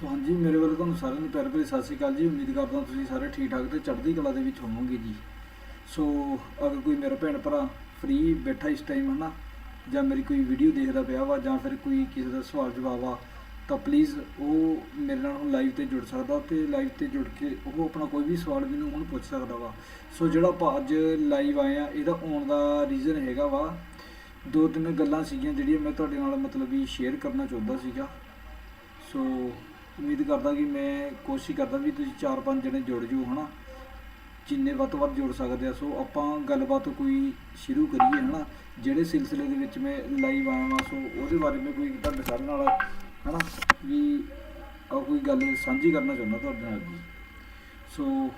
ਸੋ ਹਾਂਜੀ, ਮੇਰੇ ਵੱਲੋਂ ਤੁਹਾਨੂੰ ਸਾਰਿਆਂ ਨੂੰ ਪਿਆਰ ਭਰੀ ਸਤਿ ਸ਼੍ਰੀ ਅਕਾਲ ਜੀ। ਉਮੀਦ ਕਰਦਾ ਤੁਸੀਂ ਸਾਰੇ ਠੀਕ ਠਾਕ ਤੇ ਚੜ੍ਹਦੀ ਕਲਾ ਦੇ ਵਿੱਚ ਹੋਵੋਗੇ ਜੀ। ਸੋ, ਅਗਰ ਕੋਈ ਮੇਰਾ ਭੈਣ ਭਰਾ ਫ੍ਰੀ ਬੈਠਾ ਇਸ ਟਾਈਮ ਹਨਾ, ਜਾਂ ਮੇਰੀ ਕੋਈ ਵੀਡੀਓ ਦੇਖਦਾ ਪਿਆ ਵਾ, ਜਾਂ ਫਿਰ ਕੋਈ ਕਿਸੇ ਦਾ ਸਵਾਲ ਜਵਾਬ ਆ, ਤਾਂ ਪਲੀਜ਼ ਉਹ ਮੇਰੇ ਨਾਲ ਹੁਣ ਲਾਈਵ ਤੇ ਜੁੜ ਸਕਦਾ ਤੇ ਲਾਈਵ ਤੇ ਜੁੜ ਕੇ ਉਹ ਆਪਣਾ ਕੋਈ ਵੀ ਸਵਾਲ ਮੈਨੂੰ ਹੁਣ ਪੁੱਛ ਸਕਦਾ ਵਾ। ਸੋ, ਜਿਹੜਾ ਆਪਾਂ ਅੱਜ ਲਾਈਵ ਆਏ ਆ, ਇਹਦਾ ਆਉਣ ਦਾ ਰੀਜ਼ਨ ਹੈਗਾ ਵਾ, ਦੋ ਤਿੰਨ ਗੱਲਾਂ ਸੀਗੀਆਂ ਜਿਹੜੀਆਂ ਮੈਂ ਤੁਹਾਡੇ ਨਾਲ ਮਤਲਬ ਵੀ ਸ਼ੇਅਰ ਕਰਨਾ ਚਾਹੁੰਦਾ ਸੀਗਾ। ਸੋ ਉਮੀਦ ਕਰਦਾ ਕਿ ਮੈਂ ਕੋਸ਼ਿਸ਼ ਕਰਦਾ ਵੀ ਤੁਸੀਂ ਚਾਰ ਪੰਜ ਜਣੇ ਜੁੜ ਜਾਓ, ਹਨਾ? ਜਿੰਨੇ ਵੱਧ ਤੋਂ ਵੱਧ ਜੁੜ ਸਕਦੇ ਆ, ਸੋ ਆਪਾਂ ਗੱਲਬਾਤ ਕੋਈ ਸ਼ੁਰੂ ਕਰੀਏ, ਹਨਾ? ਜਿਹੜੇ ਸਿਲਸਿਲੇ ਦੇ ਵਿੱਚ ਮੈਂ ਲਾਈਵ ਆਇਆ ਵਾਂ, ਸੋ ਉਹਦੇ ਬਾਰੇ ਮੈਂ ਕੋਈ ਤੁਹਾਡੇ ਸਾਰੇ ਨਾਲ, ਹਨਾ? ਵੀ ਆ ਕੋਈ ਗੱਲ ਸਾਂਝੀ ਕਰਨਾ ਚਾਹੁੰਦਾ ਤੁਹਾਡੇ ਨਾਲ। ਜੀ ਸੋ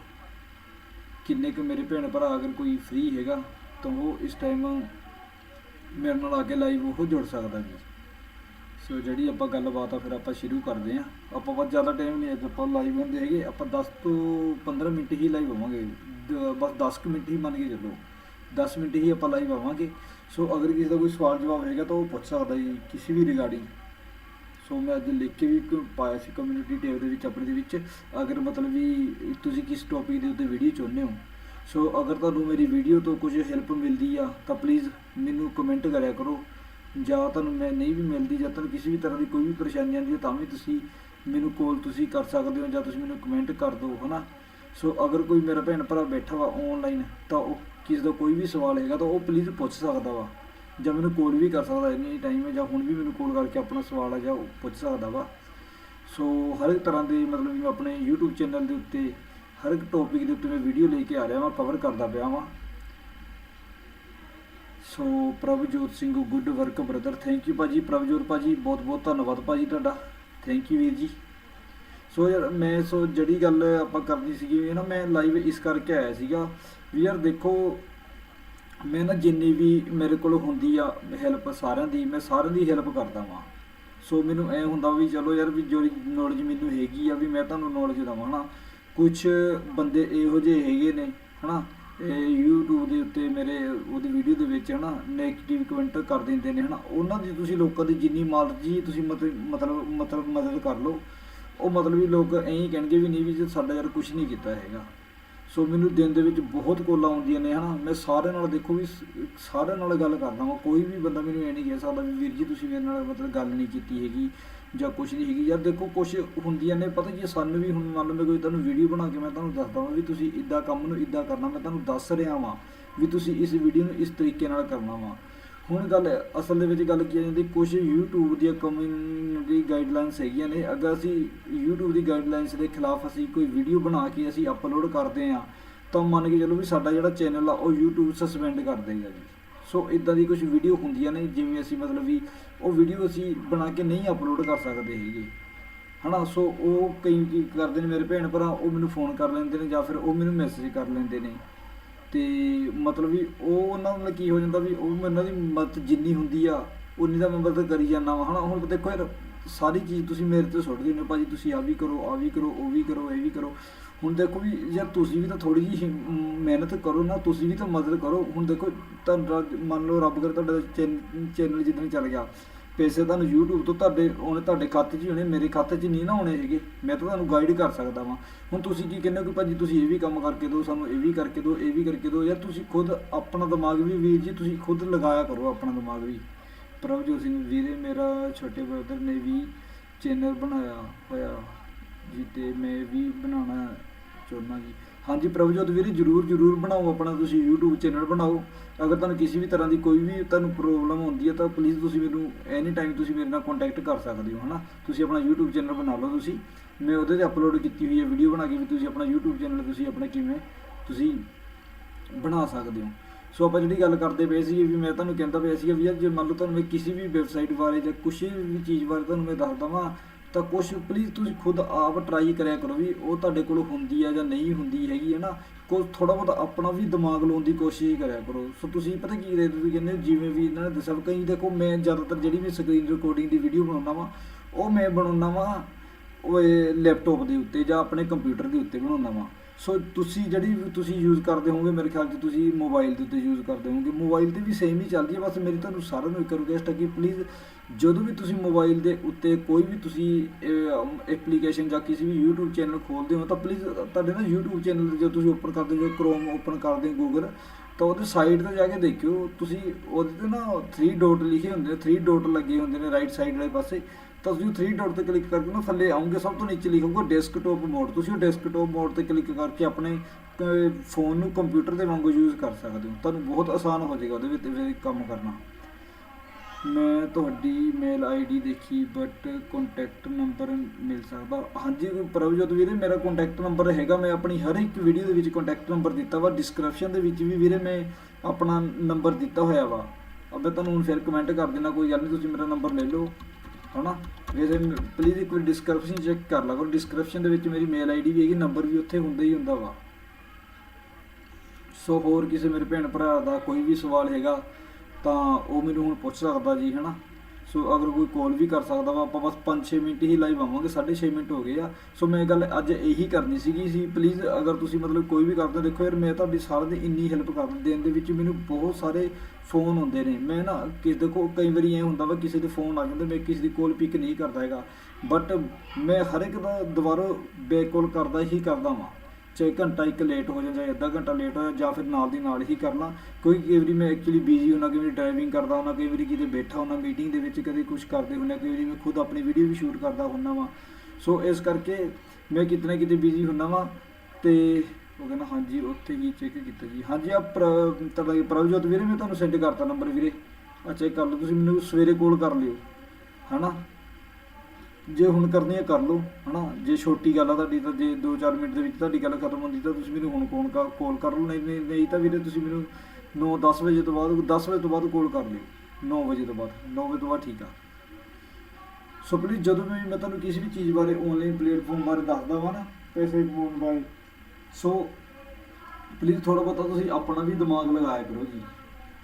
ਕਿੰਨੇ ਕੁ ਮੇਰੇ ਭੈਣ ਭਰਾ ਅਗਰ ਕੋਈ ਫ੍ਰੀ ਹੈਗਾ, ਤਾਂ ਉਹ ਇਸ ਟਾਈਮ ਮੇਰੇ ਨਾਲ ਆ ਕੇ ਲਾਈਵ ਉਹ ਜੁੜ ਸਕਦਾ ਜੀ। ਸੋ ਜਿਹੜੀ ਆਪਾਂ ਗੱਲਬਾਤ ਆ, ਫਿਰ ਆਪਾਂ ਸ਼ੁਰੂ ਕਰਦੇ ਆ ਆਪਾਂ ਬਹੁਤ ਜ਼ਿਆਦਾ ਟਾਈਮ ਨਹੀਂ ਅੱਜ ਆਪਾਂ ਲਾਈਵ ਹੁੰਦੇ ਹੈਗੇ, ਆਪਾਂ 10 ਤੋਂ 15 ਮਿੰਟ ਹੀ ਲਾਈਵ ਹੋਵਾਂਗੇ। ਬਸ 10 ਕੁ ਮਿੰਟ ਹੀ ਮੰਨ ਕੇ ਚੱਲੋ। 10 ਮਿੰਟ ਹੀ ਆਪਾਂ ਲਾਈਵ ਆਵਾਂਗੇ ਸੋ ਅਗਰ ਕਿਸੇ ਦਾ ਕੋਈ ਸਵਾਲ ਜਵਾਬ ਹੈਗਾ ਤਾਂ ਉਹ ਪੁੱਛ ਸਕਦਾ ਜੀ, ਕਿਸੇ ਵੀ ਰਿਗਾਰਡਿੰਗ ਸੋ ਮੈਂ ਅੱਜ ਲਿਖ ਕੇ ਵੀ ਪਾਇਆ ਸੀ ਕਮਿਊਨਿਟੀ ਟੈਬ ਦੇ ਵਿੱਚ, ਆਪਣੇ ਦੇ ਵਿੱਚ। ਅਗਰ ਮਤਲਬ ਵੀ ਤੁਸੀਂ ਕਿਸ ਟੌਪਿਕ ਦੇ ਉੱਤੇ ਵੀਡੀਓ ਚਾਹੁੰਦੇ ਹੋ। ਸੋ ਅਗਰ ਤੁਹਾਨੂੰ ਮੇਰੀ ਵੀਡੀਓ ਤੋਂ ਕੁਝ ਹੈਲਪ ਮਿਲਦੀ ਆ, ਤਾਂ ਪਲੀਜ਼ ਮੈਨੂੰ ਕਮੈਂਟ ਕਰਿਆ ਕਰੋ। ਜਾਂ ਤੁਹਾਨੂੰ ਮੈਂ ਨਹੀਂ ਵੀ ਮਿਲਦੀ, ਜਾਂ ਤੁਹਾਨੂੰ ਕਿਸੇ ਵੀ ਤਰ੍ਹਾਂ ਦੀ ਕੋਈ ਵੀ ਪਰੇਸ਼ਾਨੀ ਆਉਂਦੀ ਹੈ, ਤਾਂ ਵੀ ਤੁਸੀਂ ਮੈਨੂੰ ਕੋਲ ਤੁਸੀਂ ਕਰ ਸਕਦੇ ਹੋ ਜਾਂ ਤੁਸੀਂ ਮੈਨੂੰ ਕਮੈਂਟ ਕਰ ਦਿਓ, ਹਨਾ? ਸੋ ਅਗਰ ਕੋਈ ਮੇਰਾ ਭੈਣ ਭਰਾ ਬੈਠਾ ਵਾ ਆਨਲਾਈਨ ਤਾਂ ਉਹ ਕਿਸੇ ਦਾ ਕੋਈ ਵੀ ਸਵਾਲ ਹੈਗਾ, ਤਾਂ ਉਹ ਪਲੀਜ਼ ਪੁੱਛ ਸਕਦਾ ਵਾ। ਜਾਂ ਮੈਨੂੰ ਕੋਲ ਵੀ ਕਰ ਸਕਦਾ ਐਨੀ ਟਾਈਮ ਹੈ, ਜਾਂ ਹੁਣ ਵੀ ਮੈਨੂੰ ਕੋਲ ਕਰਕੇ ਆਪਣਾ ਸਵਾਲ ਆ, ਜਾਂ ਉਹ ਪੁੱਛ ਸਕਦਾ ਵਾ। ਸੋ ਹਰ ਇੱਕ ਤਰ੍ਹਾਂ ਦੇ ਮਤਲਬ ਵੀ ਮੈਂ ਆਪਣੇ YouTube ਚੈਨਲ ਦੇ ਉੱਤੇ ਹਰ ਇੱਕ ਟੌਪਿਕ ਦੇ ਉੱਤੇ ਮੈਂ ਵੀਡੀਓ ਲੈ ਕੇ ਆ ਰਿਹਾ ਵਾਂ ਕਵਰ ਕਰਦਾ ਪਿਆ ਵਾਂ। So Prabhjot Singh good work brother thank you ਭਾਜੀ ਪ੍ਰਭਜੋਤ ਭਾਜੀ ਬਹੁਤ ਬਹੁਤ ਧੰਨਵਾਦ ਭਾਜੀ ਤੁਹਾਡਾ। ਥੈਂਕ ਯੂ ਵੀਰ ਜੀ। ਸੋ ਯਾਰ, ਮੈਂ ਸੋ ਜਿਹੜੀ ਗੱਲ ਆਪਾਂ ਕਰਨੀ ਸੀਗੀ, ਇਹ ਨਾ ਮੈਂ ਲਾਈਵ ਇਸ ਕਰਕੇ ਆਇਆ ਸੀਗਾ ਵੀ ਯਾਰ ਦੇਖੋ, ਮੈਂ ਨਾ ਜਿੰਨੀ ਵੀ ਮੇਰੇ ਕੋਲ ਹੁੰਦੀ ਆ ਹੈਲਪ ਸਾਰਿਆਂ ਦੀ, ਮੈਂ ਸਾਰਿਆਂ ਦੀ ਹੈਲਪ ਕਰਦਾ ਵਾਂ। ਸੋ ਮੈਨੂੰ ਐ ਹੁੰਦਾ ਵੀ ਚਲੋ ਯਾਰ ਵੀ ਜਿਹੜੀ ਨੌਲੇਜ ਮੈਨੂੰ ਹੈਗੀ ਆ ਵੀ ਮੈਂ ਤੁਹਾਨੂੰ ਨੌਲੇਜ ਦਵਾਂ, ਹਨਾ। ਕੁਝ ਬੰਦੇ ਇਹੋ ਜਿਹੇ ਹੈਗੇ ਨੇ, ਹਨਾ। ਇਹ YouTube ਦੇ ਉੱਤੇ ਮੇਰੇ, ਉਹਦੀ ਵੀਡੀਓ ਦੇ ਵਿੱਚ ਹਨਾ 네ਗੇਟਿਵ ਕਮੈਂਟ ਕਰ ਦਿੰਦੇ ਨੇ ਹਨਾ। ਉਹਨਾਂ ਦੀ ਤੁਸੀਂ ਲੋਕਾਂ ਦੀ ਜਿੰਨੀ ਮਰਜ਼ੀ ਤੁਸੀਂ ਮਤਲਬ ਮਤਲਬ ਮਤਲਬ ਮਦਦ ਕਰ ਲਓ। ਉਹ ਮਤਲਬ ਵੀ ਲੋਕ ਐਂ ਕਹਿਣਗੇ ਵੀ ਨਹੀਂ ਵੀ ਸਾਡਾ ਯਾਰ ਕੁਝ ਨਹੀਂ ਕੀਤਾ ਹੈਗਾ। ਸੋ ਮੈਨੂੰ ਦਿਨ ਦੇ ਵਿੱਚ ਬਹੁਤ ਕੋਲਾਂ ਆਉਂਦੀਆਂ ਨੇ ਹਨਾ। ਮੈਂ ਸਾਰਿਆਂ ਨਾਲ ਦੇਖੋ ਵੀ ਸਾਰਿਆਂ ਨਾਲ ਗੱਲ ਕਰਦਾ ਵਾਂ। ਕੋਈ ਵੀ ਬੰਦਾ ਮੈਨੂੰ ਇਹ ਨਹੀਂ ਕਹਿ ਸਕਦਾ ਵੀ ਵੀਰ ਜੀ ਤੁਸੀਂ ਮੇਰੇ ਨਾਲ ਮਤਲਬ ਗੱਲ ਨਹੀਂ ਕੀਤੀ ਹੈਗੀ। ਜਾਂ ਕੁਝ ਨਹੀਂ ਹੈਗੀ ਯਾਰ ਦੇਖੋ ਕੁਝ ਹੁੰਦੀਆਂ ਨੇ। ਪਤਾ ਕੀ ਸਾਨੂੰ ਵੀ ਹੁਣ ਮੰਨ ਲਓ ਮੈਂ ਕੋਈ ਤੁਹਾਨੂੰ ਵੀਡੀਓ ਬਣਾ ਕੇ ਮੈਂ ਤੁਹਾਨੂੰ ਦੱਸਦਾ ਵਾਂ ਵੀ ਤੁਸੀਂ ਇਦਾਂ ਕੰਮ ਨੂੰ ਇਦਾਂ ਕਰਨਾ। ਮੈਂ ਤੁਹਾਨੂੰ ਦੱਸ ਰਿਹਾ ਵਾਂ ਵੀ ਤੁਸੀਂ ਇਸ ਵੀਡੀਓ ਨੂੰ ਇਸ ਤਰੀਕੇ ਨਾਲ ਕਰਨਾ ਵਾ। ਹੁਣ ਗੱਲ ਅਸਲ ਦੇ ਵਿੱਚ ਗੱਲ ਕੀ ਆ ਜਾਂਦੀ ਕੁਝ YouTube ਦੀਆਂ ਕਮਿਊਨਿਟੀ ਗਾਈਡਲਾਈਨਸ ਹੈਗੀਆਂ ਨੇ। ਅਗਰ ਅਸੀਂ YouTube ਦੀ ਗਾਈਡਲਾਈਨਸ ਦੇ ਖਿਲਾਫ ਅਸੀਂ ਕੋਈ ਵੀਡੀਓ ਬਣਾ ਕੇ ਅਸੀਂ ਅਪਲੋਡ ਕਰਦੇ ਆ ਤਾਂ ਮੰਨ ਕੇ ਚੱਲੋ ਵੀ ਸਾਡਾ ਜਿਹੜਾ ਚੈਨਲ ਆ, ਉਹ YouTube ਸਸਪੈਂਡ ਕਰ ਦੇਗਾ ਜੀ। ਸੋ ਇਦਾਂ ਦੀ ਕੁਝ ਵੀਡੀਓ ਹੁੰਦੀਆਂ ਨੇ, ਜਿਵੇਂ ਅਸੀਂ ਮਤਲਬ ਵੀ ਉਹ ਵੀਡੀਓ ਅਸੀਂ ਬਣਾ ਕੇ ਨਹੀਂ ਅਪਲੋਡ ਕਰ ਸਕਦੇ ਹੈਗੇ। ਹਨਾ, ਸੋ ਉਹ ਕਈ ਕੀ ਕਰਦੇ ਨੇ ਮੇਰੇ ਭੈਣ ਭਰਾ, ਉਹ ਮੈਨੂੰ ਫੋਨ ਕਰ ਲੈਂਦੇ ਨੇ ਜਾਂ ਫਿਰ ਉਹ ਮੈਨੂੰ ਮੈਸੇਜ ਕਰ ਲੈਂਦੇ ਨੇ। ਤੇ ਮਤਲਬ ਵੀ ਉਹ ਉਹਨਾਂ ਨਾਲ ਕੀ ਹੋ ਜਾਂਦਾ ਵੀ ਉਹ ਉਹਨਾਂ ਦੀ ਮਦਦ ਜਿੰਨੀ ਹੁੰਦੀ ਆ, ਉਨੀ ਦਾ ਮੈਂ ਮਦਦ ਕਰੀ ਜਾਂਦਾ ਵਾ। ਹਨਾ, ਹੁਣ ਦੇਖੋ ਯਾਰ, ਸਾਰੀ ਚੀਜ਼ ਤੁਸੀਂ ਮੇਰੇ ਤੇ ਸੁੱਟ ਦਿੰਦੇ ਹੋ। ਭਾਜੀ ਤੁਸੀਂ ਆ ਵੀ ਕਰੋ ਆ ਵੀ ਕਰੋ, ਉਹ ਵੀ ਕਰੋ, ਇਹ ਵੀ ਕਰੋ। ਹੁਣ ਦੇਖੋ ਵੀ ਯਾਰ ਤੁਸੀਂ ਵੀ ਤਾਂ ਥੋੜੀ ਜਿਹੀ ਮਿਹਨਤ ਕਰੋ ਨਾ, ਤੁਸੀਂ ਵੀ ਤਾਂ ਮਦਦ ਕਰੋ। ਹੁਣ ਦੇਖੋ ਤੁਹਾਨੂੰ ਮੰਨ ਲਓ ਰੱਬ ਕਰ ਤੁਹਾਡਾ ਚੈਨਲ ਜਿੱਦਣ ਚੱਲ ਗਿਆ, ਪੈਸੇ ਤੁਹਾਨੂੰ YouTube ਤੋਂ ਤੁਹਾਡੇ, ਉਹਨੇ ਤੁਹਾਡੇ ਖਾਤੇ 'ਚ ਹੀ ਹੋਣੇ, ਮੇਰੇ ਖਾਤੇ 'ਚ ਨਹੀਂ ਨਾ ਆਉਣੇ ਹੈਗੇ। ਮੈਂ ਤਾਂ ਤੁਹਾਨੂੰ ਗਾਈਡ ਕਰ ਸਕਦਾ ਵਾਂ। ਹੁਣ ਤੁਸੀਂ ਕੀ ਕਹਿੰਦੇ ਹੋ ਕਿ ਭਾਜੀ ਤੁਸੀਂ ਇਹ ਵੀ ਕੰਮ ਕਰਕੇ ਦਿਓ, ਸਾਨੂੰ ਇਹ ਵੀ ਕਰਕੇ ਦਿਓ, ਇਹ ਵੀ ਕਰਕੇ ਦਿਓ। ਯਾਰ ਤੁਸੀਂ ਖੁਦ ਆਪਣਾ ਦਿਮਾਗ ਵੀ ਵੀਰ ਜੀ, ਤੁਸੀਂ ਖੁਦ ਲਗਾਇਆ ਕਰੋ ਆਪਣਾ ਦਿਮਾਗ ਵੀ। ਪ੍ਰਭਜੋਤ ਸਿੰਘ ਵੀਰੇ, ਮੇਰਾ ਛੋਟੇ ਬ੍ਰਦਰ ਨੇ ਵੀ ਚੈਨਲ ਬਣਾਇਆ ਹੋਇਆ ਜੀ ਮੈਂ ਵੀ ਬਣਾਉਣਾ ਚਾਹੁੰਦਾ ਜੀ। ਹਾਂਜੀ ਪ੍ਰਭਜੋਤ ਵੀਰੇ ਜਰੂਰ ਜਰੂਰ ਬਣਾਓ ਆਪਣਾ ਤੁਸੀਂ YouTube ਚੈਨਲ ਬਣਾਓ। ਅਗਰ ਤੁਹਾਨੂੰ ਕਿਸੇ ਵੀ ਤਰ੍ਹਾਂ ਦੀ ਕੋਈ ਵੀ ਤੁਹਾਨੂੰ ਪ੍ਰੋਬਲਮ ਹੁੰਦੀ ਹੈ ਤਾਂ ਪਲੀਜ਼ ਤੁਸੀਂ ਮੈਨੂੰ ਐਨੀ ਟਾਈਮ ਤੁਸੀਂ ਮੇਰੇ ਨਾਲ ਕੰਟੈਕਟ ਕਰ ਸਕਦੇ ਹੋ, ਹਨਾ? ਤੁਸੀਂ ਆਪਣਾ YouTube ਚੈਨਲ ਬਣਾ ਲਓ ਤੁਸੀਂ। ਮੈਂ ਉਹਦੇ ਤੇ ਅਪਲੋਡ ਕੀਤੀ ਹੋਈ ਹੈ ਵੀਡੀਓ ਬਣਾ ਕੇ ਵੀ ਤੁਸੀਂ ਆਪਣਾ YouTube ਚੈਨਲ ਤੁਸੀਂ ਆਪਣਾ ਕਿਵੇਂ ਤੁਸੀਂ ਬਣਾ ਸਕਦੇ ਹੋ। ਸੋ ਆਪਾਂ ਜਿਹੜੀ ਗੱਲ ਕਰਦੇ ਪਏ ਸੀ ਵੀ ਮੈਂ ਤੁਹਾਨੂੰ ਕਹਿੰਦਾ ਪਿਆ ਸੀ ਵੀ ਯਾਰ ਜੇ ਮੰਨ ਲਓ ਤੁਹਾਨੂੰ ਮੈਂ ਕਿਸੇ ਵੀ ਵੈਬਸਾਈਟ ਬਾਰੇ ਜਾਂ ਕੁਛ ਵੀ ਚੀਜ਼ ਬਾਰੇ ਤੁਹਾਨੂੰ ਮੈਂ ਦੱਸ ਦਵਾਂ ਤਾਂ ਕੁਛ ਪਲੀਜ਼ ਤੁਸੀਂ ਖੁਦ ਆਪ ਟਰਾਈ ਕਰਿਆ ਕਰੋ ਵੀ ਉਹ ਤੁਹਾਡੇ ਕੋਲ ਹੁੰਦੀ ਹੈ ਜਾਂ ਨਹੀਂ ਹੁੰਦੀ ਹੈਗੀ ਹੈ ਨਾ। ਕੋ ਥੋੜਾ ਬਹੁਤ ਆਪਣਾ ਵੀ ਦਿਮਾਗ ਲਾਉਣ ਦੀ ਕੋਸ਼ਿਸ਼ ਕਰਿਆ ਕਰੋ। ਸੋ ਤੁਸੀਂ ਪਤਾ ਕੀ ਦੇ ਤੁਸੀਂ ਕਹਿੰਦੇ ਜਿਵੇਂ ਵੀ ਇਹਨਾਂ ਨੇ ਦੱਸਿਆ ਵੀ ਕਈ ਦੇਖੋ ਮੈਂ ਜ਼ਿਆਦਾਤਰ ਜਿਹੜੀ ਵੀ ਸਕਰੀਨ ਰਿਕਾਰਡਿੰਗ ਦੀ ਵੀਡੀਓ ਬਣਾਉਂਦਾ ਵਾਂ, ਉਹ ਮੈਂ ਬਣਾਉਂਦਾ ਵਾਂ, ਉਹ ਲੈਪਟਾਪ ਦੇ ਉੱਤੇ ਜਾਂ ਆਪਣੇ ਕੰਪਿਊਟਰ ਦੇ ਉੱਤੇ ਬਣਾਉਂਦਾ ਵਾਂ। ਸੋ ਤੁਸੀਂ ਜਿਹੜੀ ਵੀ ਤੁਸੀਂ ਯੂਜ਼ ਕਰਦੇ ਹੋਵੋਗੇ, ਮੇਰੇ ਖਿਆਲ 'ਚ ਤੁਸੀਂ ਮੋਬਾਈਲ ਦੇ ਉੱਤੇ ਯੂਜ਼ ਕਰਦੇ ਹੋਵੋਗੇ। ਮੋਬਾਈਲ ਤੇ ਵੀ ਸੇਮ ਹੀ ਚੱਲਦੀ ਹੈ, ਬਸ ਮੇਰੀ ਤੁਹਾਨੂੰ ਸਾਰਿਆਂ ਨੂੰ ਇੱਕ ਰਿਕੁਐਸਟ ਹੈ ਕਿ ਪਲੀਜ਼ ਜਦੋਂ ਵੀ ਤੁਸੀਂ ਮੋਬਾਈਲ ਦੇ ਉੱਤੇ ਕੋਈ ਵੀ ਤੁਸੀਂ ਐਪਲੀਕੇਸ਼ਨ ਜਾਂ ਕਿਸੇ ਵੀ YouTube ਚੈਨਲ ਖੋਲਦੇ ਹੋ, ਤਾਂ ਪਲੀਜ਼ ਤੁਹਾਡੇ ਨਾ YouTube ਚੈਨਲ ਜਦੋਂ ਤੁਸੀਂ ਓਪਨ ਕਰਦੇ ਹੋ ਕ੍ਰੋਮ ਓਪਨ ਕਰਦੇ ਹੋ, Google ਤਾਂ ਉਹਦੇ ਸਾਈਡ ਤੇ ਜਾ ਕੇ ਦੇਖਿਓ, ਤੁਸੀਂ ਉਹਦੇ ਤੇ ਨਾ 3 ਡਾਟ ਲਿਖੇ ਹੁੰਦੇ ਨੇ 3 ਡੋਟ ਲੱਗੇ ਹੁੰਦੇ ਨੇ ਰਾਈਟ ਸਾਈਡ ਵਾਲੇ ਪਾਸੇ। ਤਾਂ ਤੁਸੀਂ 3 ਡਾਟ ਤੇ ਕਲਿੱਕ ਕਰਕੇ ਨਾ ਥੱਲੇ ਆਉਂਗੇ ਸਭ ਤੋਂ ਨੀਚੇ ਲਿਖੋਗੇ ਡੈਸਕਟਾਪ ਮੋਡ ਤੁਸੀਂ ਉਹ ਡੈਸਕਟਾਪ ਮੋਡ ਤੇ ਕਲਿੱਕ ਕਰਕੇ ਆਪਣੇ ਫੋਨ ਨੂੰ ਕੰਪਿਊਟਰ ਦੇ ਵਾਂਗੂ ਯੂਜ਼ ਕਰ ਸਕਦੇ ਹੋ। ਤੁਹਾਨੂੰ ਬਹੁਤ ਆਸਾਨ ਹੋ ਜਾਏਗਾ ਉਹਦੇ ਵਿੱਚ ਵੀ ਕੰਮ ਕਰਨਾ। ਮੈਂ ਤੁਹਾਡੀ ਮੇਲ ਆਈਡੀ ਦੇਖੀ ਬਟ ਕੰਟੈਕਟ ਨੰਬਰ ਮਿਲ ਸਕਦਾ। ਹਾਂਜੀ ਪ੍ਰਭਜੋਤ ਵੀਰੇ, ਮੇਰਾ ਕੰਟੈਕਟ ਨੰਬਰ ਹੈਗਾ। ਮੈਂ ਆਪਣੀ ਹਰ ਇੱਕ ਵੀਡੀਓ ਦੇ ਵਿੱਚ ਕੰਟੈਕਟ ਨੰਬਰ ਦਿੱਤਾ ਵਾ। ਡਿਸਕ੍ਰਿਪਸ਼ਨ ਦੇ ਵਿੱਚ ਵੀ ਵੀਰੇ, ਮੈਂ ਆਪਣਾ ਨੰਬਰ ਦਿੱਤਾ ਹੋਇਆ ਵਾ। ਅਬੇ ਤੁਹਾਨੂੰ ਹੁਣ ਫਿਰ ਕਮੈਂਟ ਕਰ ਦੇਣਾ ਕੋਈ ਗੱਲ ਨਹੀਂ, ਤੁਸੀਂ ਮੇਰਾ ਨੰਬਰ ਲੈ ਲਓ। ਹਨਾ? ਵੈਸੇ ਪਲੀਜ਼ ਇੱਕ ਵਾਰ ਡਿਸਕ੍ਰਿਪਸ਼ਨ ਚੈੱਕ ਕਰ ਲਓ। ਡਿਸਕ੍ਰਿਪਸ਼ਨ ਦੇ ਵਿੱਚ ਮੇਰੀ ਮੇਲ ਆਈਡੀ ਵੀ ਹੈਗੀ ਨੰਬਰ ਵੀ ਉੱਥੇ ਹੁੰਦਾ ਹੀ ਹੁੰਦਾ ਵਾ। ਸੋ ਹੋਰ ਕਿਸੇ ਮੇਰੇ ਭੈਣ ਭਰਾ ਦਾ ਕੋਈ ਵੀ ਸਵਾਲ ਹੈਗਾ ਤਾਂ ਉਹ ਮੈਨੂੰ ਹੁਣ ਪੁੱਛ ਸਕਦਾ ਜੀ, ਹਨਾ? ਸੋ ਅਗਰ ਕੋਈ ਕਾਲ ਵੀ ਕਰ ਸਕਦਾ ਵਾ, ਆਪਾਂ ਬਸ 5-6 ਮਿੰਟ ਹੀ ਲਾਈਵ ਆਵਾਂਗੇ 6.5 ਮਿੰਟ ਹੋ ਗਏ ਆ। ਸੋ ਮੈਂ ਗੱਲ ਅੱਜ ਇਹੀ ਕਰਨੀ ਸੀਗੀ ਸੀ ਪਲੀਜ਼ ਅਗਰ ਤੁਸੀਂ ਮਤਲਬ ਕੋਈ ਵੀ ਕਰਦੇ ਦੇਖੋ ਯਾਰ, ਮੈਂ ਤੁਹਾਡੀ ਸਾਰਿਆਂ ਦੀ ਇੰਨੀ ਹੈਲਪ ਕਰਨ ਦੇਣ ਦੇ ਵਿੱਚ ਮੈਨੂੰ ਬਹੁਤ ਸਾਰੇ ਫੋਨ ਹੁੰਦੇ ਨੇ। ਮੈਂ ਨਾ ਕਿ ਦੇਖੋ, ਕਈ ਵਾਰੀ ਐ ਹੁੰਦਾ ਵਾ, ਕਿਸੇ ਦੇ ਫੋਨ ਆ ਜਾਂਦੇ, ਮੈਂ ਕਿਸੇ ਦੀ ਕਾਲ ਪਿਕ ਨਹੀਂ ਕਰਦਾ ਹੈਗਾ। ਬਟ ਮੈਂ ਹਰ ਇੱਕ ਦਾ ਦੁਬਾਰਾ ਬੈਕ ਕਾਲ ਕਰਦਾ ਹੀ ਕਰਦਾ ਵਾਂ। ਚਾਹੇ ਘੰਟਾ ਇੱਕ ਲੇਟ ਹੋ ਜਾਂਦਾ ਜਾਂ ਅੱਧਾ ਘੰਟਾ ਲੇਟ ਹੋ ਜਾ ਜਾਂ ਫਿਰ ਨਾਲ ਦੀ ਨਾਲ ਹੀ ਕਰਨਾ। ਕੋਈ ਕਈ ਵਾਰੀ ਮੈਂ ਐਕਚੁਅਲੀ ਬਿਜ਼ੀ ਹੁੰਦਾ ਕਈ ਵਾਰੀ ਡਰਾਈਵਿੰਗ ਕਰਦਾ ਹੁੰਦਾ ਕਈ ਵਾਰੀ ਕਿਤੇ ਬੈਠਾ ਹੁੰਦਾ ਮੀਟਿੰਗ ਦੇ ਵਿੱਚ ਕਦੇ ਕੁਝ ਕਰਦੇ ਹੁੰਦਾ ਕਈ ਵਾਰੀ ਮੈਂ ਖੁਦ ਆਪਣੀ ਵੀਡੀਓ ਵੀ ਸ਼ੂਟ ਕਰਦਾ ਹੁੰਦਾ ਵਾਂ। ਸੋ ਇਸ ਕਰਕੇ ਮੈਂ ਕਿਤੇ ਨਾ ਕਿਤੇ ਬਿਜ਼ੀ ਹੁੰਦਾ ਵਾਂ, ਤੇ ਉਹ ਕਹਿੰਦਾ, ਹਾਂਜੀ, ਉੱਥੇ ਹੀ ਚੈੱਕ ਕੀਤਾ ਜੀ। ਹਾਂਜੀ ਆ ਤੁਹਾਡਾ ਪ੍ਰਭਜੋਤ ਵੀਰੇ, ਮੈਂ ਤੁਹਾਨੂੰ ਸੈਂਡ ਕਰਤਾ ਨੰਬਰ ਵੀਰੇ। ਆ ਚੈੱਕ ਕਰ ਲਓ, ਤੁਸੀਂ ਮੈਨੂੰ ਸਵੇਰੇ ਕਾਲ ਕਰ ਲਿਓ। ਹਨਾ? ਜੇ ਹੁਣ ਕਰਨੀ ਹੈ ਕਰ ਲਓ, ਹਨਾ? ਜੇ ਛੋਟੀ ਗੱਲ ਆ ਤੁਹਾਡੀ, ਤਾਂ ਜੇ 2-4 ਮਿੰਟ ਦੇ ਵਿੱਚ ਤੁਹਾਡੀ ਗੱਲ ਖਤਮ ਹੁੰਦੀ, ਤਾਂ ਤੁਸੀਂ ਮੈਨੂੰ ਹੁਣ ਫੋਨ ਕਾਲ ਕਰ ਲਓ, ਨਹੀਂ ਨਹੀਂ ਨਹੀਂ ਤਾਂ ਵੀਰੇ ਤੁਸੀਂ ਮੈਨੂੰ 9-10 ਵਜੇ ਤੋਂ ਬਾਅਦ 10 ਵਜੇ ਤੋਂ ਬਾਅਦ ਕਾਲ ਕਰ ਲਿਓ। 9 ਵਜੇ ਤੋਂ ਬਾਅਦ 9 ਵਜੇ ਤੋਂ ਬਾਅਦ ਠੀਕ ਆ। ਸੋ ਪਲੀਜ਼ ਜਦੋਂ ਵੀ ਮੈਂ ਤੁਹਾਨੂੰ ਕਿਸੇ ਵੀ ਚੀਜ਼ ਬਾਰੇ ਆਨਲਾਈਨ ਪਲੇਟਫਾਰਮ ਬਾਰੇ ਦੱਸਦਾ ਵਾਂ ਨਾ, ਪੈਸੇ ਕਮਾਉਣ ਬਾਰੇ, ਸੋ ਪਲੀਜ਼ ਥੋੜਾ ਬਹੁਤਾ ਤੁਸੀਂ ਆਪਣਾ ਵੀ ਦਿਮਾਗ ਲਗਾਇਆ ਕਰੋ ਜੀ।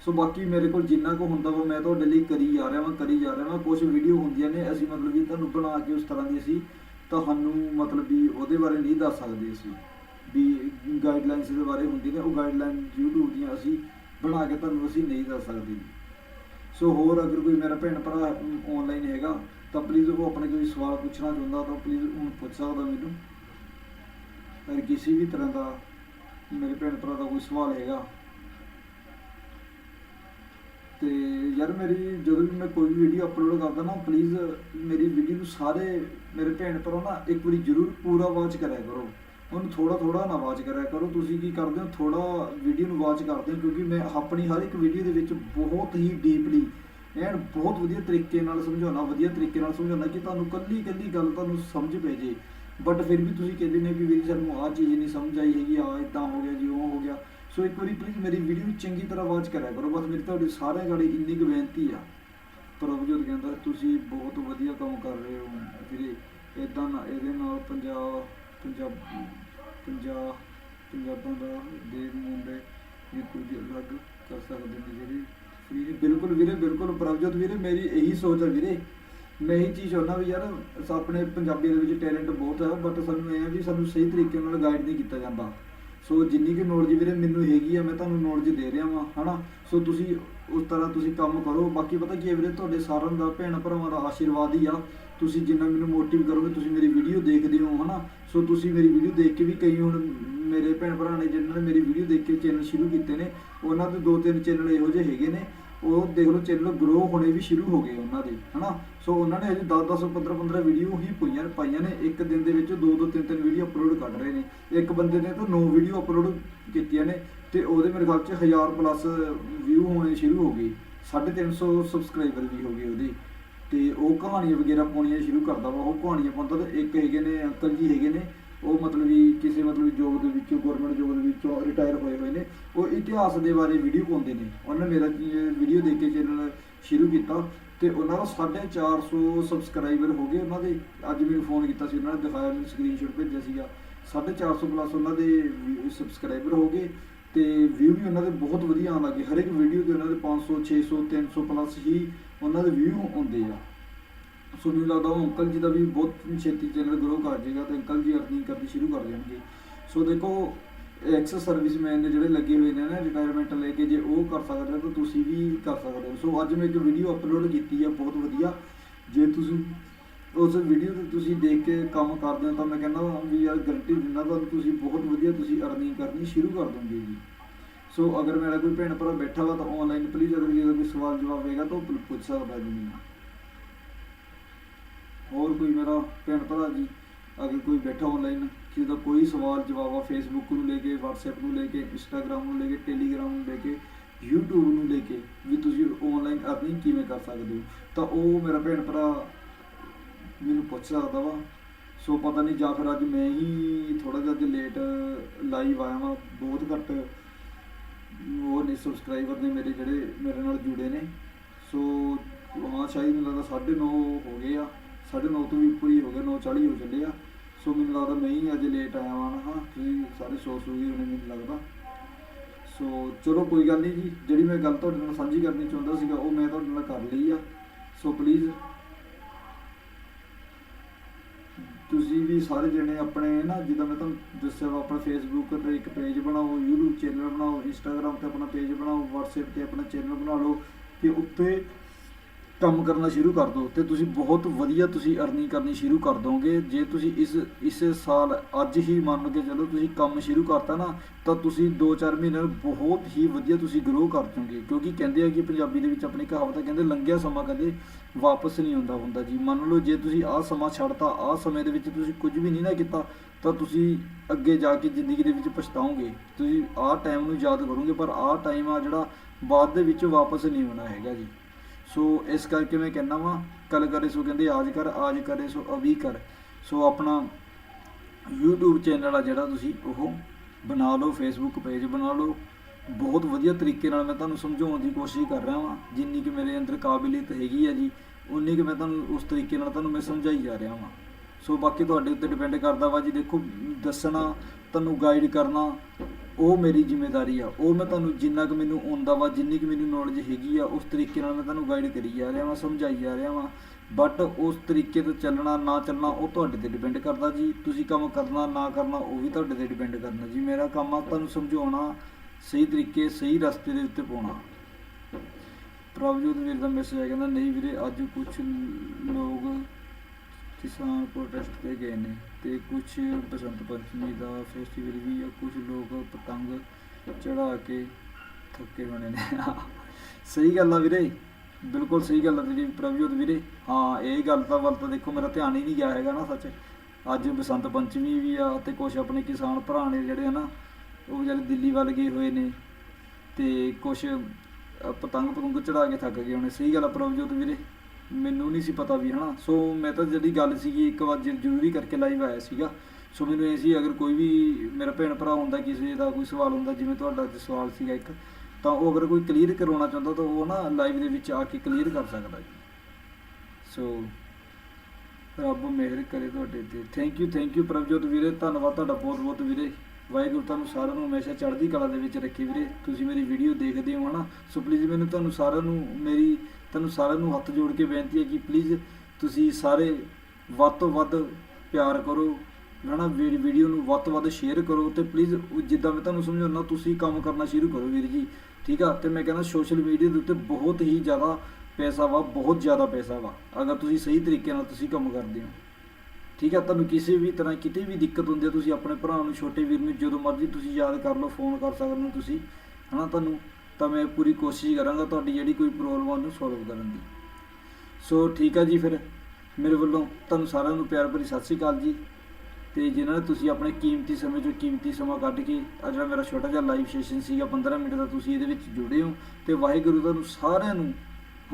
ਸੋ ਬਾਕੀ ਮੇਰੇ ਕੋਲ ਜਿੰਨਾ ਕੁ ਹੁੰਦਾ ਵਾ, ਮੈਂ ਤੁਹਾਡੇ ਲਈ ਕਰੀ ਜਾ ਰਿਹਾ ਵਾਂ, ਕਰੀ ਜਾ ਰਿਹਾ ਵਾਂ। ਕੁਝ ਵੀਡੀਓ ਹੁੰਦੀਆਂ ਨੇ, ਅਸੀਂ ਮਤਲਬ ਵੀ ਤੁਹਾਨੂੰ ਬਣਾ ਕੇ ਉਸ ਤਰ੍ਹਾਂ ਦੀ ਅਸੀਂ ਤੁਹਾਨੂੰ ਮਤਲਬ ਵੀ ਉਹਦੇ ਬਾਰੇ ਨਹੀਂ ਦੱਸ ਸਕਦੇ ਅਸੀਂ। ਵੀ ਗਾਈਡਲਾਈਨਸ ਦੇ ਬਾਰੇ ਹੁੰਦੀ ਨੇ, ਉਹ ਗਾਈਡਲਾਈਨ YouTube ਦੀਆਂ ਅਸੀਂ ਬਣਾ ਕੇ ਤੁਹਾਨੂੰ ਅਸੀਂ ਨਹੀਂ ਦੱਸ ਸਕਦੇ। ਸੋ ਹੋਰ ਅਗਰ ਕੋਈ ਮੇਰਾ ਭੈਣ ਭਰਾ ਆਨਲਾਈਨ ਹੈਗਾ, ਤਾਂ ਪਲੀਜ਼ ਉਹ ਆਪਣੇ ਕੋਈ ਸਵਾਲ ਪੁੱਛਣਾ ਚਾਹੁੰਦਾ ਤਾਂ ਪਲੀਜ਼ ਉਹਨੂੰ ਪੁੱਛ ਸਕਦਾ ਮੈਨੂੰ। ਅਗਰ ਕਿਸੇ ਵੀ ਤਰ੍ਹਾਂ ਦਾ ਮੇਰੇ ਭੈਣ ਭਰਾ ਦਾ ਕੋਈ ਸਵਾਲ ਹੈਗਾ ਤੇ ਯਾਰ ਮੇਰੀ ਜਦੋਂ ਵੀ ਮੈਂ ਕੋਈ ਵੀਡੀਓ ਅਪਲੋਡ ਕਰਦਾ ਨਾ ਪਲੀਜ਼ ਮੇਰੀ ਵੀਡੀਓ ਨੂੰ ਸਾਰੇ ਮੇਰੇ ਭੈਣ ਭਰਾ ਨਾ ਇੱਕ ਵਾਰੀ ਜ਼ਰੂਰ ਪੂਰਾ ਵਾਚ ਕਰਿਆ ਕਰੋ। ਉਹਨੂੰ ਥੋੜਾ ਥੋੜਾ ਨਾ ਵਾਚ ਕਰਿਆ ਕਰੋ। ਤੁਸੀਂ ਕੀ ਕਰਦੇ ਹੋ ਥੋੜਾ ਵੀਡੀਓ ਨੂੰ ਵਾਚ ਕਰਦੇ ਹੋ, ਕਿਉਂਕਿ ਮੈਂ ਆਪਣੀ ਹਰ ਇੱਕ ਵੀਡੀਓ ਦੇ ਵਿੱਚ ਬਹੁਤ ਹੀ ਡੀਪਲੀ ਐਨ ਬਹੁਤ ਵਧੀਆ ਤਰੀਕੇ ਨਾਲ ਸਮਝਾਉਣਾ ਵਧੀਆ ਤਰੀਕੇ ਨਾਲ ਸਮਝਾਉਣਾ ਕਿ ਤੁਹਾਨੂੰ ਕੱਲੀ ਕੱਲੀ ਗੱਲ ਤੁਹਾਨੂੰ ਸਮਝ ਪੈ ਜੇ। ਬਟ ਫਿਰ ਵੀ ਤੁਸੀਂ ਕਹਿੰਦੇ ਨੇ ਕਿ ਵੀਰ ਸਾਨੂੰ ਆਹ ਚੀਜ਼ ਨਹੀਂ ਸਮਝ ਆਈ ਹੈਗੀ ਆ ਇਦਾਂ ਹੋ ਗਿਆ ਜੀ, ਉਹ ਹੋ ਗਿਆ। ਸੋ ਇੱਕ ਵਾਰੀ ਪਲੀਜ਼ ਮੇਰੀ ਵੀਡੀਓ ਚੰਗੀ ਤਰ੍ਹਾਂ ਵਾਚ ਕਰਿਆ ਕਰੋ। ਬਸ ਮੇਰੀ ਤੁਹਾਡੀ ਸਾਰਿਆਂ ਗਾੜੀ ਇੰਨੀ ਕੁ ਬੇਨਤੀ ਆ। ਪ੍ਰਭਜੋਤ ਕਹਿੰਦਾ, ਤੁਸੀਂ ਬਹੁਤ ਵਧੀਆ ਕੰਮ ਕਰ ਰਹੇ ਹੋ ਵੀਰੇ। ਇਦਾਂ ਨਾ, ਇਹਦੇ ਨਾਲ ਪੰਜਾਬ ਪੰਜਾਬ ਪੰਜਾਬ ਪੰਜਾਬਾਂ ਦਾ ਦੇ ਮੁੰਡੇ ਵੀ ਕੁਝ ਅਲੱਗ ਕਰ ਸਕਦੇ ਨੇ ਜਿਹੜੀ ਫਰੀ ਬਿਲਕੁਲ ਵੀਰੇ, ਬਿਲਕੁਲ ਪ੍ਰਭਜੋਤ ਵੀਰੇ, ਮੇਰੀ ਇਹੀ ਸੋਚ ਹੈ ਵੀਰੇ। ਮੈਂ ਇਹੀ ਚੀਜ਼ ਚਾਹੁੰਦਾ ਵੀ ਯਾਰ ਆਪਣੇ ਪੰਜਾਬੀ ਦੇ ਵਿੱਚ ਟੈਲੈਂਟ ਬਹੁਤ ਹੈ ਬਟ ਸਾਨੂੰ ਇਹ ਹੈ ਵੀ ਸਾਨੂੰ ਸਹੀ ਤਰੀਕੇ ਨਾਲ ਗਾਈਡ ਨਹੀਂ ਕੀਤਾ ਜਾਂਦਾ। ਸੋ ਜਿੰਨੀ ਕਿ ਨੌਲੇਜ ਵੀਰੇ ਮੈਨੂੰ ਹੈਗੀ ਆ, ਮੈਂ ਤੁਹਾਨੂੰ ਨੌਲੇਜ ਦੇ ਰਿਹਾ ਵਾਂ, ਹਨਾ? ਸੋ ਤੁਸੀਂ ਉਸ ਤਰ੍ਹਾਂ ਤੁਸੀਂ ਕੰਮ ਕਰੋ। ਬਾਕੀ ਪਤਾ ਕੀ ਹੈ ਵੀਰੇ, ਤੁਹਾਡੇ ਸਾਰਿਆਂ ਦਾ, ਭੈਣ ਭਰਾਵਾਂ ਦਾ ਆਸ਼ੀਰਵਾਦ ਹੀ ਆ। ਤੁਸੀਂ ਜਿੰਨਾ ਮੈਨੂੰ ਮੋਟਿਵ ਕਰੋਗੇ, ਤੁਸੀਂ ਮੇਰੀ ਵੀਡੀਓ ਦੇਖਦੇ ਹੋ, ਹਨਾ? ਸੋ ਤੁਸੀਂ ਮੇਰੀ ਵੀਡੀਓ ਦੇਖ ਕੇ ਵੀ ਕਈ ਹੁਣ ਮੇਰੇ ਭੈਣ ਭਰਾ ਨੇ ਜਿਨ੍ਹਾਂ ਨੇ ਮੇਰੀ ਵੀਡੀਓ ਦੇਖ ਕੇ ਚੈਨਲ ਸ਼ੁਰੂ ਕੀਤੇ ਨੇ, ਉਹਨਾਂ ਦੇ ਦੋ ਤਿੰਨ ਚੈਨਲ ਇਹੋ ਜਿਹੇ ਹੈਗੇ ਨੇ। ਉਹ ਦੇਖ ਲਓ ਚੈਨਲ ਗਰੋ ਹੋਣੇ ਵੀ ਸ਼ੁਰੂ ਹੋ ਗਏ ਉਹਨਾਂ ਦੇ, ਹਨਾ? ਸੋ ਉਹਨਾਂ ਨੇ ਅਜੇ 10 10 15 15 ਵੀਡੀਓ ਹੀ ਪਈਆਂ ਪਾਈਆਂ ਨੇ। ਇੱਕ ਦਿਨ ਦੇ ਵਿੱਚ ਦੋ ਦੋ, ਤਿੰਨ ਤਿੰਨ ਵੀਡੀਓ ਅਪਲੋਡ ਕਰ ਰਹੇ ਨੇ। ਇੱਕ ਬੰਦੇ ਨੇ ਤਾਂ 9 ਵੀਡੀਓ ਅਪਲੋਡ ਕੀਤੀਆਂ ਨੇ ਤੇ ਉਹਦੇ ਮੇਰੇ ਖਿਆਲ ਚ 1000 ਪਲੱਸ ਵਿਊ ਹੋਣੇ ਸ਼ੁਰੂ ਹੋ ਗਏ। 350 ਸਬਸਕ੍ਰਾਈਬਰ ਵੀ ਹੋ ਗਏ ਉਹਦੇ। ਤੇ ਉਹ ਕਹਾਣੀਆਂ ਵਗੈਰਾ ਪਾਉਣੀਆਂ ਸ਼ੁਰੂ ਕਰਦਾ ਵਾ। ਉਹ ਕਹਾਣੀਆਂ ਪਾਉਂਦਾ ਤੇ ਇੱਕ ਹੈਗੇ ਨੇ, ਅੰਕਲ ਜੀ ਹੈਗੇ ਨੇ। ਉਹ ਮਤਲਬ ਵੀ ਕਿਸੇ ਮਤਲਬ ਜੋਬ ਦੇ ਵਿੱਚੋਂ ਗਵਰਨਮੈਂਟ ਜੋਬ ਦੇ ਵਿੱਚੋਂ ਰਿਟਾਇਰ ਹੋਏ ਹੋਏ ਨੇ। ਉਹ ਇਤਿਹਾਸ ਦੇ ਬਾਰੇ ਵੀਡੀਓ ਪਾਉਂਦੇ ਨੇ। ਉਹਨਾਂ ਨੇ ਮੇਰਾ ਵੀਡੀਓ ਦੇਖ ਕੇ ਚੈਨਲ ਸ਼ੁਰੂ ਕੀਤਾ। ਤੇ ਉਹਨਾਂ ਦਾ 450 ਸਬਸਕ੍ਰਾਈਬਰ ਹੋ ਗਏ। ਉਹਨਾਂ ਦੇ ਅੱਜ ਮੈਨੂੰ ਫੋਨ ਕੀਤਾ ਸੀ, ਉਹਨਾਂ ਨੇ ਦਿਖਾਇਆ, ਮੈਨੂੰ ਸਕਰੀਨਸ਼ਾਟ ਭੇਜਿਆ ਸੀਗਾ। 450 ਪਲੱਸ ਉਹਨਾਂ ਦੇ ਸਬਸਕ੍ਰਾਈਬਰ ਹੋ ਗਏ ਤੇ ਵਿਊ ਵੀ ਉਹਨਾਂ ਦੇ ਬਹੁਤ ਵਧੀਆ ਆਉਣ ਲੱਗੇ। ਹਰ ਇੱਕ ਵੀਡੀਓ ਦੇ ਉਹਨਾਂ ਦੇ 500 600 300 ਪਲੱਸ ਹੀ ਉਹਨਾਂ ਦੇ ਵਿਊ ਆਉਂਦੇ ਆ। ਸੋ ਮੈਨੂੰ ਲੱਗਦਾ ਉਹ ਅੰਕਲ ਜੀ ਦਾ ਵੀ ਬਹੁਤ ਛੇਤੀ ਚੈਨਲ ਗਰੋ ਕਰ ਜਾਏਗਾ ਤੇ ਅੰਕਲ ਜੀ ਅਰਨਿੰਗ ਕਰਨੀ ਸ਼ੁਰੂ ਕਰ ਦੇਣਗੇ। ਸੋ ਦੇਖੋ ਐਕਸ ਸਰਵਿਸਮੈਨ ਨੇ ਜਿਹੜੇ ਲੱਗੇ ਹੋਏ ਨੇ ਨਾ ਰਿਟਾਇਰਮੈਂਟ ਲੈ ਕੇ ਜੇ ਉਹ ਕਰ ਸਕਦੇ ਆ ਤਾਂ ਤੁਸੀਂ ਵੀ ਕਰ ਸਕਦੇ ਹੋ। ਸੋ ਅੱਜ ਮੈਂ ਇੱਕ ਵੀਡੀਓ ਅਪਲੋਡ ਕੀਤੀ ਆ, ਬਹੁਤ ਵਧੀਆ। ਜੇ ਤੁਸੀਂ ਉਸ ਵੀਡੀਓ ਤੇ ਤੁਸੀਂ ਦੇਖ ਕੇ ਕੰਮ ਕਰਦੇ ਹੋ ਤਾਂ ਮੈਂ ਕਹਿੰਦਾ ਹਾਂ ਵੀ ਯਾਰ ਗਰੰਟੀ ਦਿੰਦਾ ਤੁਹਾਨੂੰ ਤੁਸੀਂ ਬਹੁਤ ਵਧੀਆ ਤੁਸੀਂ ਅਰਨਿੰਗ ਕਰਨੀ ਸ਼ੁਰੂ ਕਰ ਦੋਗੇ ਜੀ। ਸੋ ਅਗਰ ਮੇਰਾ ਕੋਈ ਭੈਣ ਭਰਾ ਬੈਠਾ ਵਾ ਤਾਂ ਆਨਲਾਈਨ ਪਲੀਜ਼ ਅਗਰ ਜੇ ਕੋਈ ਸਵਾਲ ਜਵਾਬ ਹੋਏਗਾ ਤਾਂ ਉਹ ਪੁੱਛ ਸਕਦਾ ਜੀ ਮੈਨੂੰ। ਹੋਰ ਕੋਈ ਮੇਰਾ ਭੈਣ ਭਰਾ ਜੀ, ਅਗਰ ਕੋਈ ਬੈਠਾ ਆਨਲਾਈਨ ਕਿਸੇ ਦਾ ਕੋਈ ਸਵਾਲ ਜਵਾਬ ਆ ਫੇਸਬੁੱਕ ਨੂੰ ਲੈ ਕੇ, WhatsApp ਨੂੰ ਲੈ ਕੇ, Instagram ਨੂੰ ਲੈ ਕੇ, Telegram ਨੂੰ ਲੈ ਕੇ, YouTube ਨੂੰ ਲੈ ਕੇ ਵੀ ਤੁਸੀਂ ਆਨਲਾਈਨ ਅਰਨਿੰਗ ਕਿਵੇਂ ਕਰ ਸਕਦੇ ਹੋ? ਤਾਂ ਉਹ ਮੇਰਾ ਭੈਣ ਭਰਾ ਮੈਨੂੰ ਪੁੱਛ ਸਕਦਾ ਵਾ। ਸੋ ਪਤਾ ਨਹੀਂ, ਜਾਂ ਫਿਰ ਅੱਜ ਮੈਂ ਹੀ ਥੋੜਾ ਜਿਹਾ ਅੱਜ ਲੇਟ ਲਾਈਵ ਆਇਆ ਵਾਂ, ਬਹੁਤ ਘੱਟ ਉਹ ਨੇ ਸਬਸਕ੍ਰਾਈਬਰ ਨੇ ਮੇਰੇ ਜਿਹੜੇ ਮੇਰੇ ਨਾਲ ਜੁੜੇ ਨੇ। ਸੋ ਹਾਂ, ਸ਼ਾਇਦ ਮੈਨੂੰ ਲੱਗਦਾ 9:30 ਹੋ ਗਏ ਆ 9:30 ਤੋਂ ਵੀ ਉੱਪਰ ਹੀ ਹੋ ਗਏ 9:40 ਹੋ ਚੱਲੇ ਆ। ਸੋ ਮੈਨੂੰ ਲੱਗਦਾ ਮੈਂ ਹੀ ਅੱਜ ਲੇਟ ਆਇਆ ਵਾਂ ਹਾਂ ਤੁਸੀਂ ਸਾਰੇ ਸੋ ਸੋ ਗਏ ਹੋਣੇ ਮੈਨੂੰ ਲੱਗਦਾ। ਸੋ ਚਲੋ ਕੋਈ ਗੱਲ ਨਹੀਂ ਜੀ, ਜਿਹੜੀ ਮੈਂ ਗੱਲ ਤੁਹਾਡੇ ਨਾਲ ਸਾਂਝੀ ਕਰਨੀ ਚਾਹੁੰਦਾ ਸੀਗਾ, ਉਹ ਮੈਂ ਤੁਹਾਡੇ ਨਾਲ ਕਰ ਲਈ ਆ। ਸੋ ਪਲੀਜ਼ ਤੁਸੀਂ ਵੀ ਸਾਰੇ ਜਣੇ ਆਪਣੇ ਨਾ, ਜਿੱਦਾਂ ਮੈਂ ਤੁਹਾਨੂੰ ਦੱਸਿਆ ਵਾ, ਆਪਣਾ ਫੇਸਬੁੱਕ ਤੇ ਇੱਕ ਪੇਜ ਬਣਾਓ, YouTube ਚੈਨਲ ਬਣਾਓ, Instagram ਤੇ ਆਪਣਾ ਪੇਜ ਬਣਾਓ, WhatsApp ਤੇ ਆਪਣਾ ਚੈਨਲ ਬਣਾ ਲਓ, ਤੇ ਉੱਤੇ ਕੰਮ ਕਰਨਾ ਸ਼ੁਰੂ ਕਰ ਦਿਓ ਤੇ ਤੁਸੀਂ ਬਹੁਤ ਵਧੀਆ ਤੁਸੀਂ ਅਰਨਿੰਗ ਕਰਨੀ ਸ਼ੁਰੂ ਕਰ ਦੋਗੇ। ਜੇ ਤੁਸੀਂ ਇਸ ਇਸ ਸਾਲ ਅੱਜ ਹੀ ਮੰਨ ਕੇ ਚੱਲੋ ਤੁਸੀਂ ਕੰਮ ਸ਼ੁਰੂ ਕਰਤਾ ਨਾ, ਤਾਂ ਤੁਸੀਂ 2-4 ਮਹੀਨੇ ਨੂੰ ਬਹੁਤ ਹੀ ਵਧੀਆ ਤੁਸੀਂ ਗਰੋ ਕਰ ਜਾਓਗੇ ਕਿਉਂਕਿ ਕਹਿੰਦੇ ਆ ਕਿ ਪੰਜਾਬੀ ਦੇ ਵਿੱਚ ਆਪਣੀ ਕਹਾਵਤ ਹੈ ਕਹਿੰਦੇ, ਲੰਘਿਆ ਸਮਾਂ ਕਦੇ ਵਾਪਸ ਨਹੀਂ ਆਉਂਦਾ ਹੁੰਦਾ ਜੀ। ਮੰਨ ਲਓ ਜੇ ਤੁਸੀਂ ਆਹ ਸਮਾਂ ਛੱਡਤਾ, ਆਹ ਸਮੇਂ ਦੇ ਵਿੱਚ ਤੁਸੀਂ ਕੁਝ ਵੀ ਨਹੀਂ ਨਾ ਕੀਤਾ, ਤਾਂ ਤੁਸੀਂ ਅੱਗੇ ਜਾ ਕੇ ਜ਼ਿੰਦਗੀ ਦੇ ਵਿੱਚ ਪਛਤਾਓਗੇ। ਤੁਸੀਂ ਆਹ ਟਾਈਮ ਨੂੰ ਯਾਦ ਕਰੋਗੇ, ਪਰ ਆਹ ਟਾਈਮ ਆ ਜਿਹੜਾ ਬਾਅਦ ਦੇ ਵਿੱਚ ਵਾਪਸ ਨਹੀਂ ਆਉਣਾ ਹੈਗਾ ਜੀ। ਸੋ ਇਸ ਕਰਕੇ ਮੈਂ ਕਹਿੰਦਾ ਵਾਂ ਕੱਲ ਕਰੇ ਸੋ ਕਹਿੰਦੇ ਆਜ ਕਰ, ਆਜ ਕਰੇ ਸੋ ਅਵੀ ਕਰ। ਸੋ ਆਪਣਾ YouTube ਚੈਨਲ ਆ ਜਿਹੜਾ ਤੁਸੀਂ ਉਹ ਬਣਾ ਲਓ, Facebook ਪੇਜ ਬਣਾ ਲਓ। ਬਹੁਤ ਵਧੀਆ ਤਰੀਕੇ ਨਾਲ ਮੈਂ ਤੁਹਾਨੂੰ ਸਮਝਾਉਣ ਦੀ ਕੋਸ਼ਿਸ਼ ਕਰ ਰਿਹਾ ਵਾਂ। ਜਿੰਨੀ ਕਿ ਮੇਰੇ ਅੰਦਰ ਕਾਬਲੀਅਤ ਹੈਗੀ ਆ ਜੀ ਉਨੀ ਕਿ ਮੈਂ ਤੁਹਾਨੂੰ ਉਸ ਤਰੀਕੇ ਨਾਲ ਤੁਹਾਨੂੰ ਮੈਂ ਸਮਝਾਈ ਜਾ ਰਿਹਾ ਵਾਂ। ਸੋ ਬਾਕੀ ਤੁਹਾਡੇ ਉੱਤੇ ਡਿਪੈਂਡ ਕਰਦਾ ਵਾ ਜੀ, ਦੇਖੋ, ਦੱਸਣਾ ਤੁਹਾਨੂੰ ਗਾਈਡ ਕਰਨਾ, ਉਹ ਮੇਰੀ ਜ਼ਿੰਮੇਵਾਰੀ ਆ। ਉਹ ਮੈਂ ਤੁਹਾਨੂੰ ਜਿੰਨਾ ਕੁ ਮੈਨੂੰ ਆਉਂਦਾ ਵਾ, ਜਿੰਨੀ ਕੁ ਮੈਨੂੰ ਨੌਲੇਜ ਹੈਗੀ ਆ, ਉਸ ਤਰੀਕੇ ਨਾਲ ਮੈਂ ਤੁਹਾਨੂੰ ਗਾਈਡ ਕਰੀ ਜਾ ਰਿਹਾ ਵਾਂ, ਸਮਝਾਈ ਜਾ ਰਿਹਾ ਵਾਂ। ਬਟ ਉਸ ਤਰੀਕੇ ਤੇ ਚੱਲਣਾ, ਨਾ ਚੱਲਣਾ, ਉਹ ਤੁਹਾਡੇ ਤੇ ਡਿਪੈਂਡ ਕਰਦਾ ਜੀ। ਤੁਸੀਂ ਕੰਮ ਕਰਨਾ, ਨਾ ਕਰਨਾ, ਉਹ ਵੀ ਤੁਹਾਡੇ ਤੇ ਡਿਪੈਂਡ ਕਰਨਾ ਜੀ। ਮੇਰਾ ਕੰਮ ਆ ਤੁਹਾਨੂੰ ਸਮਝਾਉਣਾ, ਸਹੀ ਤਰੀਕੇ, ਸਹੀ ਰਸਤੇ ਦੇ ਉੱਤੇ ਪਾਉਣਾ। ਪ੍ਰਭਜੋਤ ਵੀਰ ਦਾ ਮੈਸੇਜ ਆ, ਕਹਿੰਦਾ, ਨਹੀਂ ਵੀਰੇ, ਅੱਜ ਕੁਝ ਲੋਕ ਕਿਸਾਨ ਪ੍ਰੋਟੈਸਟ ਤੇ ਗਏ ਨੇ ਤੇ ਕੁਝ ਬਸੰਤ ਪੰਚਮੀ ਦਾ ਫੈਸਟੀਵਲ ਵੀ ਆ ਕੁਝ ਲੋਕ ਪਤੰਗ ਚੜਾ ਕੇ ਥੱਕੇ ਹੋਣੇ ਨੇ। ਸਹੀ ਗੱਲ ਆ ਵੀਰੇ, ਬਿਲਕੁਲ ਸਹੀ ਗੱਲ ਆ ਤੇਰੀ ਪ੍ਰਭਜੋਤ ਵੀਰੇ। ਹਾਂ, ਇਹ ਗੱਲ ਤਾਂ ਵੱਲ ਤਾਂ ਦੇਖੋ, ਮੇਰਾ ਧਿਆਨ ਹੀ ਨਹੀਂ ਗਿਆ ਹੈਗਾ ਨਾ ਸੱਚ। ਅੱਜ ਬਸੰਤ ਪੰਚਮੀ ਵੀ ਆ ਤੇ ਕੁਝ ਆਪਣੇ ਕਿਸਾਨ ਭਰਾ ਨੇ ਜਿਹੜੇ ਹਨਾ, ਉਹ ਵਿਚਾਰੇ ਦਿੱਲੀ ਵੱਲ ਗਏ ਹੋਏ ਨੇ ਤੇ ਕੁਝ ਪਤੰਗ ਪਤੰਗ ਚੜਾ ਕੇ ਥੱਕ ਗਏ ਹੋਣੇ। ਸਹੀ ਗੱਲ ਆ ਪ੍ਰਭਜੋਤ ਵੀਰੇ। ਮੈਨੂੰ ਨਹੀਂ ਸੀ ਪਤਾ ਵੀ, ਹਨਾ? ਸੋ ਮੈਂ ਤਾਂ ਜਿਹੜੀ ਗੱਲ ਸੀਗੀ, ਇੱਕ ਵਾਰ ਜ- ਜ਼ਰੂਰੀ ਕਰਕੇ ਲਾਈਵ ਆਇਆ ਸੀਗਾ। ਸੋ ਮੈਨੂੰ ਇਹ ਸੀ, ਅਗਰ ਕੋਈ ਵੀ ਮੇਰਾ ਭੈਣ ਭਰਾ ਹੁੰਦਾ, ਕਿਸੇ ਦਾ ਕੋਈ ਸਵਾਲ ਹੁੰਦਾ, ਜਿਵੇਂ ਤੁਹਾਡਾ ਅੱਜ ਸਵਾਲ ਸੀਗਾ ਇੱਕ, ਤਾਂ ਉਹ ਅਗਰ ਕੋਈ ਕਲੀਅਰ ਕਰਵਾਉਣਾ ਚਾਹੁੰਦਾ, ਤਾਂ ਉਹ ਨਾ ਲਾਈਵ ਦੇ ਵਿੱਚ ਆ ਕੇ ਕਲੀਅਰ ਕਰ ਸਕਦਾ ਜੀ। ਸੋ ਰੱਬ ਮਿਹਰ ਕਰੇ ਤੁਹਾਡੇ ਤੇ। Thank you thank you Prabhjot ਵੀਰੇ। ਧੰਨਵਾਦ ਤੁਹਾਡਾ ਬਹੁਤ ਬਹੁਤ ਵੀਰੇ। ਵਾਹਿਗੁਰੂ ਤੁਹਾਨੂੰ ਸਾਰਿਆਂ ਨੂੰ ਹਮੇਸ਼ਾ ਚੜ੍ਹਦੀ ਕਲਾ ਦੇ ਵਿੱਚ ਰੱਖੇ ਵੀਰੇ। ਤੁਸੀਂ ਮੇਰੀ ਵੀਡੀਓ ਦੇਖਦੇ ਹੋ, ਹਨਾ? ਸੋ ਪਲੀਜ਼ ਮੈਨੂੰ ਤੁਹਾਨੂੰ ਸਾਰਿਆਂ ਨੂੰ ਮੇਰੀ ਤੁਹਾਨੂੰ ਸਾਰਿਆਂ ਨੂੰ ਹੱਥ ਜੋੜ ਕੇ ਬੇਨਤੀ ਹੈ ਕਿ ਪਲੀਜ਼ ਤੁਸੀਂ ਸਾਰੇ ਵੱਧ ਤੋਂ ਵੱਧ ਪਿਆਰ ਕਰੋ ਹਨਾ ਵੀਰ ਵੀਡੀਓ ਨੂੰ ਵੱਧ ਤੋਂ ਵੱਧ ਸ਼ੇਅਰ ਕਰੋ ਤੇ ਪਲੀਜ਼ ਜਿੱਦਾਂ ਮੈਂ ਤੁਹਾਨੂੰ ਸਮਝਾਉਣਾ ਤੁਸੀਂ ਕੰਮ ਕਰਨਾ ਸ਼ੁਰੂ ਕਰੋ ਵੀਰ ਜੀ, ਠੀਕ ਆ? ਤੇ ਮੈਂ ਕਹਿੰਦਾ ਸੋਸ਼ਲ ਮੀਡੀਆ ਦੇ ਉੱਤੇ ਬਹੁਤ ਹੀ ਜ਼ਿਆਦਾ ਪੈਸਾ ਵਾ, ਬਹੁਤ ਜ਼ਿਆਦਾ ਪੈਸਾ ਵਾ, ਅਗਰ ਤੁਸੀਂ ਸਹੀ ਤਰੀਕੇ ਨਾਲ ਤੁਸੀਂ ਕੰਮ ਕਰਦੇ ਹੋ, ਠੀਕ ਆ? ਤੁਹਾਨੂੰ ਕਿਸੇ ਵੀ ਤਰ੍ਹਾਂ ਕਿਤੇ ਵੀ ਦਿੱਕਤ ਹੁੰਦੀ ਹੈ, ਤੁਸੀਂ ਆਪਣੇ ਭਰਾ ਨੂੰ, ਛੋਟੇ ਵੀਰ ਨੂੰ ਜਦੋਂ ਮਰਜ਼ੀ ਤੁਸੀਂ ਯਾਦ ਕਰ ਲਓ ਫੋਨ ਕਰ ਸਕਦੇ ਹੋ ਤੁਸੀਂ ਹਨਾ ਤੁਹਾਨੂੰ ਤਾਂ ਮੈਂ ਪੂਰੀ ਕੋਸ਼ਿਸ਼ ਕਰਾਂਗਾ ਤੁਹਾਡੀ ਜਿਹੜੀ ਕੋਈ ਪ੍ਰੋਬਲਮ ਆ ਉਹਨੂੰ ਸੋਲਵ ਕਰਨ ਦੀ। ਸੋ ਠੀਕ ਹੈ ਜੀ ਫਿਰ। ਮੇਰੇ ਵੱਲੋਂ ਤੁਹਾਨੂੰ ਸਾਰਿਆਂ ਨੂੰ ਪਿਆਰ ਭਰੀ ਸਤਿ ਸ਼੍ਰੀ ਅਕਾਲ ਜੀ। ਤੇ ਜਿਨ੍ਹਾਂ ਨੇ ਤੁਸੀਂ ਆਪਣੇ ਕੀਮਤੀ ਸਮੇਂ ਚੋਂ ਕੀਮਤੀ ਸਮਾਂ ਕੱਢ ਕੇ ਆ ਜਿਹੜਾ ਮੇਰਾ ਛੋਟਾ ਜਿਹਾ ਲਾਈਵ ਸੈਸ਼ਨ ਸੀਗਾ 15 ਮਿੰਟ ਦਾ, ਤੁਸੀਂ ਇਹਦੇ ਵਿੱਚ ਜੁੜੇ ਹੋ। ਤੇ ਵਾਹਿਗੁਰੂ ਤੁਹਾਨੂੰ ਸਾਰਿਆਂ ਨੂੰ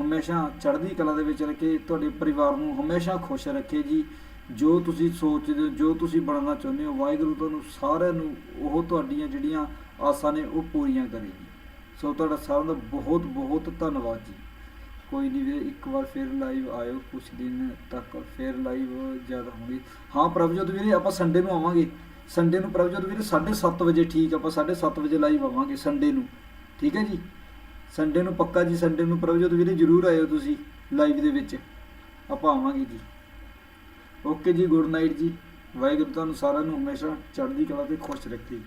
ਹਮੇਸ਼ਾ ਚੜ੍ਹਦੀ ਕਲਾ ਦੇ ਵਿੱਚ ਰੱਖੇ, ਤੁਹਾਡੇ ਪਰਿਵਾਰ ਨੂੰ ਹਮੇਸ਼ਾ ਖੁਸ਼ ਰੱਖੇ ਜੀ। ਜੋ ਤੁਸੀਂ ਸੋਚਦੇ ਹੋ, ਜੋ ਤੁਸੀਂ ਬਣਨਾ ਚਾਹੁੰਦੇ ਹੋ, ਵਾਹਿਗੁਰੂ ਤੁਹਾਨੂੰ ਸਾਰਿਆਂ ਨੂੰ ਉਹ ਤੁਹਾਡੀਆਂ ਜਿਹੜੀਆਂ ਆਸਾਂ ਨੇ ਉਹ ਪੂਰੀਆਂ ਕਰੇ ਜੀ। ਸੋ ਤੁਹਾਡਾ ਸਾਰਿਆਂ ਦਾ ਬਹੁਤ ਬਹੁਤ ਧੰਨਵਾਦ ਜੀ। ਕੋਈ ਨਹੀਂ ਵੀਰੇ, ਇੱਕ ਵਾਰ ਫਿਰ ਲਾਈਵ ਆਇਓ ਕੁਝ ਦਿਨ ਤੱਕ ਫਿਰ ਲਾਈਵ ਜ਼ਿਆਦਾ ਹੋਣੀ ਹਾਂ ਪ੍ਰਭਜੋਤ ਵੀਰੇ, ਆਪਾਂ ਸੰਡੇ ਨੂੰ ਆਵਾਂਗੇ। ਸੰਡੇ ਨੂੰ ਪ੍ਰਭਜੋਤ ਵੀਰੇ 7:30 ਵਜੇ ਠੀਕ, ਆਪਾਂ 7:30 ਵਜੇ ਲਾਈਵ ਆਵਾਂਗੇ ਸੰਡੇ ਨੂੰ। ਠੀਕ ਹੈ ਜੀ? ਸੰਡੇ ਨੂੰ ਪੱਕਾ ਜੀ ਸੰਡੇ ਨੂੰ ਪ੍ਰਭਜੋਤ ਵੀਰੇ ਜਰੂਰ ਆਇਓ ਤੁਸੀਂ ਲਾਈਵ ਦੇ ਵਿੱਚ। ਆਪਾਂ ਆਵਾਂਗੇ ਜੀ। ਓਕੇ ਜੀ ਗੁੱਡ ਨਾਈਟ ਜੀ। ਵਾਹਿਗੁਰੂ ਤੁਹਾਨੂੰ ਸਾਰਿਆਂ ਨੂੰ ਹਮੇਸ਼ਾ ਚੜ੍ਹਦੀ ਕਲਾ ਤੇ ਖੁਸ਼ ਰੱਖੇ।